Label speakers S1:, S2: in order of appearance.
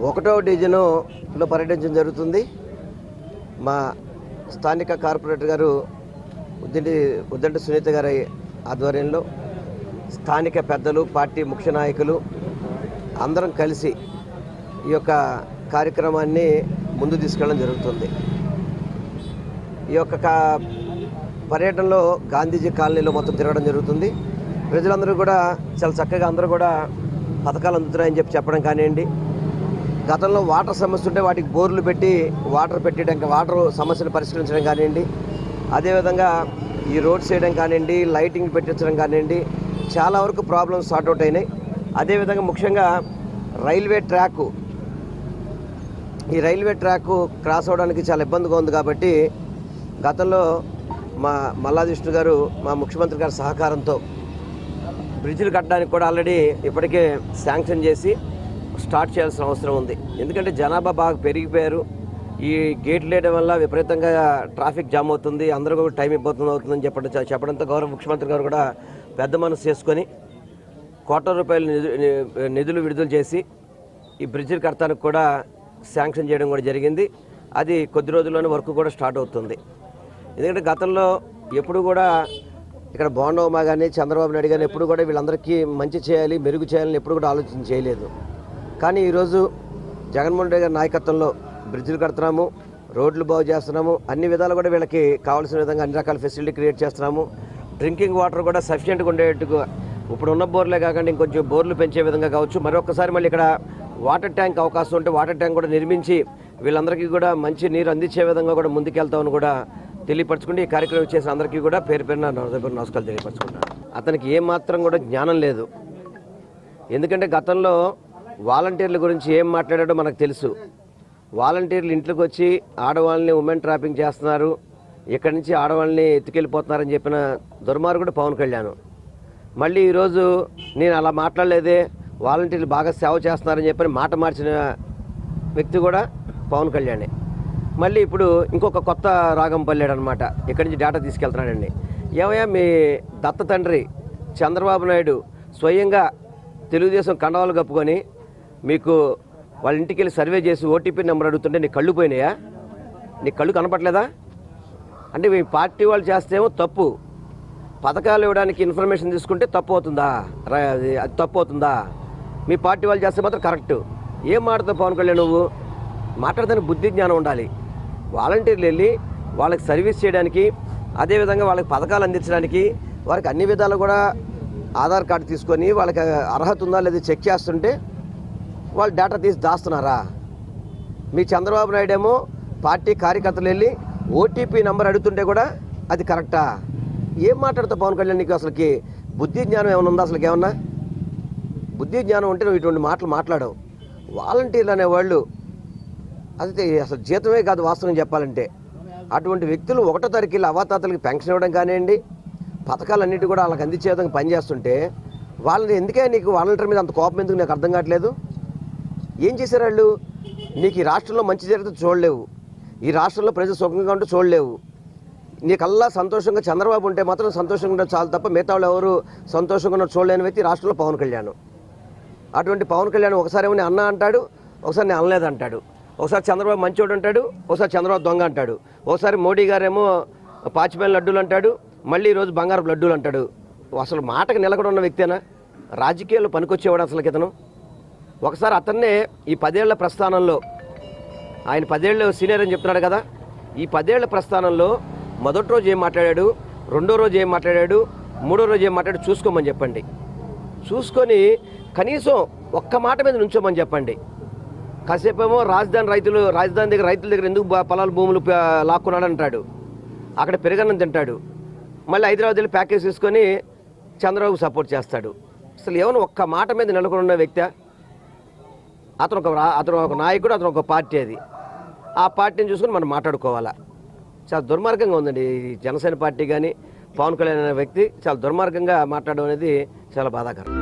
S1: ఒకటో డివిజన్లో పర్యటించడం జరుగుతుంది. మా స్థానిక కార్పొరేటర్ గారు ఉద్దంటి ఉద్దంటి సునీత గారి ఆధ్వర్యంలో స్థానిక పెద్దలు పార్టీ ముఖ్య నాయకులు అందరం కలిసి ఈ యొక్క కార్యక్రమాన్ని ముందు తీసుకెళ్ళడం జరుగుతుంది. ఈ యొక్క కా- పర్యటనలో గాంధీజీ కాలనీలో మొత్తం తిరగడం జరుగుతుంది. ప్రజలందరూ కూడా చాలా చక్కగా అందరూ కూడా పథకాలు అందుతున్నాయని చెప్పి చెప్పడం కానివ్వండి. గతంలో వాటర్ సమస్య ఉంటే వాటికి బోర్లు పెట్టి వాటర్ పెట్టడానికి వాటర్ సమస్యలు పరిష్కరించడం కానివ్వండి. అదేవిధంగా ఈ రోడ్స్ వేయడం కానివ్వండి లైటింగ్ పెట్టించడం కానివ్వండి చాలా వరకు ప్రాబ్లమ్స్ సార్ట్అవుట్ అయినాయి. అదేవిధంగా ముఖ్యంగా రైల్వే ట్రాక్ ఈ రైల్వే ట్రాక్ క్రాస్ అవ్వడానికి చాలా ఇబ్బందిగా ఉంది కాబట్టి గతంలో మా మల్లాది గారు మా ముఖ్యమంత్రి గారి సహకారంతో బ్రిడ్జిలు కట్టడానికి కూడా ఆల్రెడీ ఇప్పటికే శాంక్షన్ చేసి స్టార్ట్ చేయాల్సిన అవసరం ఉంది. ఎందుకంటే జనాభా బాగా పెరిగిపోయారు. ఈ గేట్లు వేయడం వల్ల విపరీతంగా ట్రాఫిక్ జామ్ అవుతుంది. అందరూ కూడా టైం ఇబ్బంది అవుతుందని చెప్పడం చెప్పడంతో గౌరవ ముఖ్యమంత్రి గారు కూడా పెద్ద మనసు చేసుకొని కోట్ల రూపాయలు నిధులు విడుదల చేసి ఈ బ్రిడ్జిలు కడతానికి కూడా శాంక్షన్ చేయడం కూడా జరిగింది. అది కొద్ది రోజుల్లోనే వర్క్ కూడా స్టార్ట్ అవుతుంది. ఎందుకంటే గతంలో ఎప్పుడు కూడా ఇక్కడ బోండవమ్మ కానీ చంద్రబాబు నాయుడు కానీ ఎప్పుడు కూడా వీళ్ళందరికీ మంచి చేయాలి మెరుగు చేయాలని ఎప్పుడు కూడా ఆలోచన చేయలేదు. కానీ ఈరోజు జగన్మోహన్ రెడ్డి గారి నాయకత్వంలో బ్రిడ్జ్లు కడుతున్నాము రోడ్లు బాగు చేస్తున్నాము అన్ని విధాలు కూడా వీళ్ళకి కావాల్సిన విధంగా అన్ని రకాల ఫెసిలిటీ క్రియేట్ చేస్తున్నాము. డ్రింకింగ్ వాటర్ కూడా సఫిషియెంట్గా ఉండేట్టుగా ఇప్పుడు ఉన్న బోర్లే కాకుండా ఇంకొంచెం బోర్లు పెంచే విధంగా కావచ్చు. మరొకసారి మళ్ళీ ఇక్కడ వాటర్ ట్యాంక్ అవకాశం ఉంటే వాటర్ ట్యాంక్ కూడా నిర్మించి వీళ్ళందరికీ కూడా మంచి నీరు అందించే విధంగా కూడా ముందుకెళ్తామని కూడా తెలియపరచుకుంటే ఈ కార్యక్రమం చేసిన అందరికీ కూడా పేరు పేరున నా నమస్కారాలు తెలియపరచుకుంటాను అతనికి ఏమాత్రం కూడా జ్ఞానం లేదు. ఎందుకంటే గతంలో వాలంటీర్ల గురించి ఏం మాట్లాడాడో మనకు తెలుసు. వాలంటీర్లు ఇంట్లోకి వచ్చి ఆడవాళ్ళని ఉమెన్ ట్రాపింగ్ చేస్తున్నారు. ఇక్కడి నుంచి ఆడవాళ్ళని ఎత్తుకెళ్ళిపోతున్నారని చెప్పిన దుర్మార్గుడు పవన్ కళ్యాణ్. మళ్ళీ ఈరోజు నేను అలా మాట్లాడలేదే వాలంటీర్లు బాగా సేవ చేస్తున్నారని చెప్పని మాట మార్చిన వ్యక్తి కూడా పవన్ కళ్యాణే. మళ్ళీ ఇప్పుడు ఇంకొక కొత్త రాగం పల్లాడు అనమాట ఇక్కడి నుంచి డేటా తీసుకెళ్తున్నాడండి. ఏమయ్యా మీ దత్త తండ్రి చంద్రబాబు నాయుడు స్వయంగా తెలుగుదేశం కండవాలు కప్పుకొని మీకు వాళ్ళ ఇంటికి వెళ్ళి సర్వే చేసి ఓటీపీ నెంబర్ అడుగుతుంటే నీ కళ్ళు పోయినాయా? నీ కళ్ళు కనపట్లేదా అంటే మీ పార్టీ వాళ్ళు చేస్తేమో తప్పు. పథకాలు ఇవ్వడానికి ఇన్ఫర్మేషన్ తీసుకుంటే తప్పు అవుతుందా? అది తప్పు అవుతుందా? మీ పార్టీ వాళ్ళు చేస్తే మాత్రం కరెక్ట్. ఏం మాట్లాడతావు పవన్ కళ్యాణ్ నువ్వు? మాట్లాడదానికి బుద్ధి జ్ఞానం ఉండాలి. వాలంటీర్లు వెళ్ళి వాళ్ళకి సర్వీస్ చేయడానికి అదేవిధంగా వాళ్ళకి పథకాలు అందించడానికి వారికి అన్ని విధాలు కూడా ఆధార్ కార్డు తీసుకొని వాళ్ళకి అర్హత ఉందా లేదా చెక్ చేస్తుంటే వాళ్ళు డేటా తీసి దాస్తున్నారా? మీ చంద్రబాబు నాయుడు ఏమో పార్టీ కార్యకర్తలు వెళ్ళి ఓటీపీ నెంబర్ అడుగుతుంటే కూడా అది కరెక్టా ఏం మాట్లాడతావు పవన్ కళ్యాణ్ నీకు అసలుకి? బుద్ధి జ్ఞానం ఏమైనా ఉందా అసలుకి ఏమన్నా? బుద్ధి జ్ఞానం ఉంటే నువ్వు ఇటువంటి మాటలు మాట్లాడవు. వాలంటీర్లు అనేవాళ్ళు అది అసలు జీతమే కాదు వాస్తవం చెప్పాలంటే. అటువంటి వ్యక్తులు ఒకటో తారీఖు వెళ్ళి అవాతాతలకి పెన్షన్ ఇవ్వడం కానివ్వండి పథకాలన్నిటి కూడా వాళ్ళకి అందించే విధంగా పనిచేస్తుంటే వాళ్ళని ఎందుకే నీకు వాలంటీర్ మీద అంత కోపం ఎందుకు? నాకు అర్థం కావట్లేదు? ఏం చేశారు వాళ్ళు? నీకు ఈ రాష్ట్రంలో మంచి జరిగితే చూడలేవు. ఈ రాష్ట్రంలో ప్రజలు సుఖంగా ఉంటే చూడలేవు. నీకల్లా సంతోషంగా చంద్రబాబు ఉంటే మాత్రం సంతోషంగా ఉంటే చాలు తప్ప మిగతా వాళ్ళు ఎవరు సంతోషంగా ఉన్న చూడలేని వ్యక్తి రాష్ట్రంలో పవన్ కళ్యాణ్. అటువంటి పవన్ కళ్యాణ్ ఒకసారి ఏమో అన్న అంటాడు ఒకసారి నేను అనలేదు అంటాడు. ఒకసారి చంద్రబాబు మంచోడు అంటాడు ఒకసారి చంద్రబాబు దొంగ అంటాడు. ఒకసారి మోడీ గారేమో పాచిపోయిన లడ్డూలు అంటాడు మళ్ళీ ఈరోజు బంగారపు లడ్డూలు అంటాడు. అసలు మాటకు నిలకడ ఉన్న వ్యక్తేనా? రాజకీయాల్లో పనికొచ్చేవాడు అసలు ఇతను? ఒకసారి అతన్నే ఈ పదేళ్ళ ప్రస్థానంలో ఆయన పదేళ్ళు సీనియర్ అని చెప్తున్నాడు కదా ఈ పదేళ్ళ ప్రస్థానంలో మొదటి రోజు ఏం మాట్లాడాడు రెండో రోజు ఏం మాట్లాడాడు మూడో రోజు ఏం మాట్లాడాడు చూసుకోమని చెప్పండి. చూసుకొని కనీసం ఒక్క మాట మీద నుంచోమని చెప్పండి. కాసేపేమో రాజధాని రైతులు రాజధాని దగ్గర రైతుల దగ్గర ఎందుకు పొలాలు భూములు ప- లాక్కున్నాడు అంటాడు. అక్కడ పెరగన్నం తింటాడు. మళ్ళీ హైదరాబాద్ వెళ్ళి ప్యాకేజ్ తీసుకొని చంద్రబాబు సపోర్ట్ చేస్తాడు. అసలు ఏమైనా ఒక్క మాట మీద నెలకొని ఉన్న వ్యక్తి అతను ఒక అతను ఒక నాయకుడు అతను ఒక పార్టీ అది. ఆ పార్టీని చూసుకుని మనం మాట్లాడుకోవాలా. చాలా దుర్మార్గంగా ఉందండి ఈ జనసేన పార్టీ కానీ పవన్ కళ్యాణ్ అనే వ్యక్తి చాలా దుర్మార్గంగా మాట్లాడడం అనేది చాలా బాధాకరం.